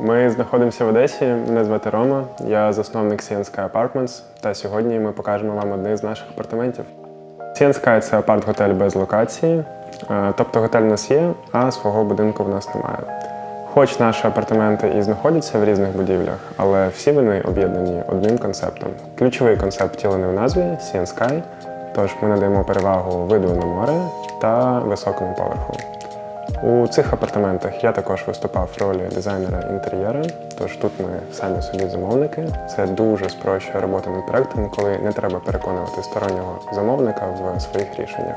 Ми знаходимося в Одесі. Мене звати Рома. Я засновник CNSky Apartments. Та сьогодні ми покажемо вам один з наших апартаментів. CNSky – це апарт-готель без локації. Е, Тобто готель у нас є, а свого будинку в нас немає. Хоч наші апартаменти і знаходяться в різних будівлях, але всі вони об'єднані одним концептом. Ключовий концепт втілений в назві CNSky, тож ми надаємо перевагу виду на море та високому поверху. У цих апартаментах я також виступав в ролі дизайнера інтер'єру, тож тут ми самі собі замовники. Це дуже спрощує роботу над проектом, коли не треба переконувати стороннього замовника в своїх рішеннях.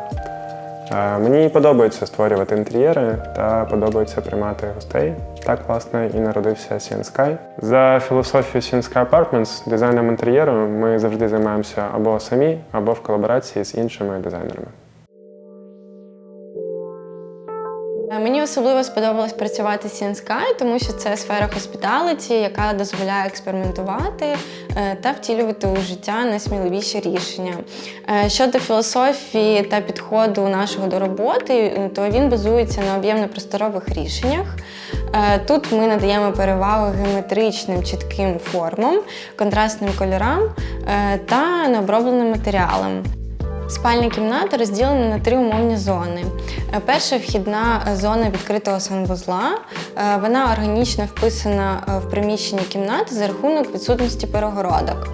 Е, Мені подобається створювати інтер'єри та подобається приймати гостей. Так, власне, і народився CNSky. За філософією CNSky Apartments, дизайном інтер'єру ми завжди займаємося або самі, або в колаборації з іншими дизайнерами. Мені особливо сподобалось працювати з Sky, тому що це сфера хоспіталіті, яка дозволяє експериментувати е, та втілювати у життя найсміливіші рішення. Е, Щодо філософії та підходу нашого до роботи, е, то він базується на об'ємно-просторових рішеннях. Е, Тут ми надаємо перевагу геометричним чітким формам, контрастним кольорам е, та необробленим матеріалам. Спальня кімната розділена на три умовні зони. Е, Перша вхідна зона відкритого санвузла. Е, Вона органічно вписана е, в приміщення кімнати за рахунок відсутності перегородок.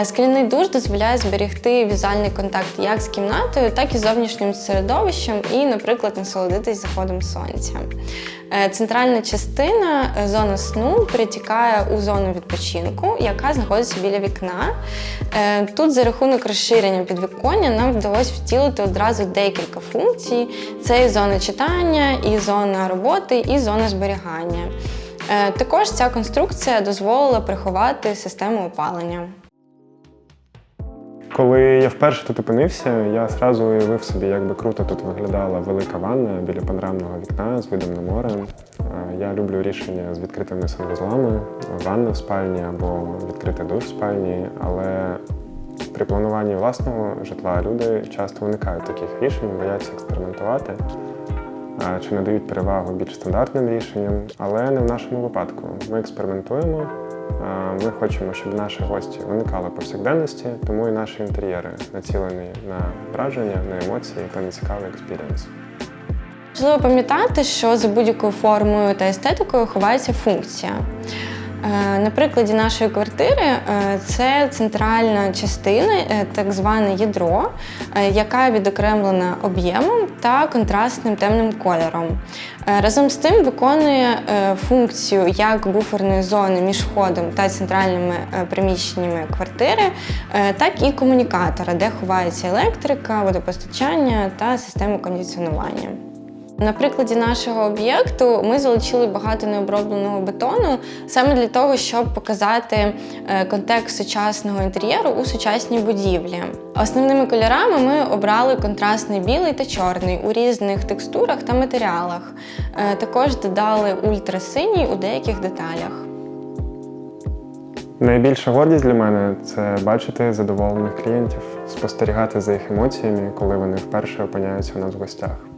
Е, Скляний душ дозволяє зберегти візуальний контакт як з кімнатою, так і з зовнішнім середовищем і, наприклад, насолодитись заходом сонця. Е, Центральна частина, е, зона сну, перетікає у зону відпочинку, яка знаходиться біля вікна. Е, Тут за рахунок розширення підвіконня нам вдалося втілити одразу декілька функцій: це і зона читання, і зона роботи, і зона зберігання. Е, Також ця конструкція дозволила приховати систему опалення. Коли я вперше тут опинився, я одразу уявив собі, як би круто тут виглядала велика ванна біля панорамного вікна з видом на море. Е, Я люблю рішення з відкритими санвузлами, ванна в спальні або відкритий душ в спальні, але при плануванні власного житла люди часто уникають таких рішень, бояться експериментувати чи надають перевагу більш стандартним рішенням, але не в нашому випадку. Ми експериментуємо. Ми хочемо, щоб наші гості уникали повсякденності, тому і наші інтер'єри націлені на враження, на емоції та на цікавий експірієнс. Важливо пам'ятати, що за будь-якою формою та естетикою ховається функція. Е, На прикладі нашої квартири е, це центральна частина, е, так зване ядро, яка відокремлена об'ємом та контрастним темним кольором. Разом з тим виконує функцію як буферної зони між входом та центральними приміщеннями квартири, так і комунікатора, де ховається електрика, водопостачання та система кондиціонування. На прикладі нашого об'єкту ми залучили багато необробленого бетону саме для того, щоб показати е, контекст сучасного інтер'єру у сучасній будівлі. Основними кольорами ми обрали контрастний білий та чорний у різних текстурах та матеріалах. Е, Також додали ультрасиній у деяких деталях. Найбільша гордість для мене це бачити задоволених клієнтів, спостерігати за їх емоціями, коли вони вперше опиняються у нас в гостях.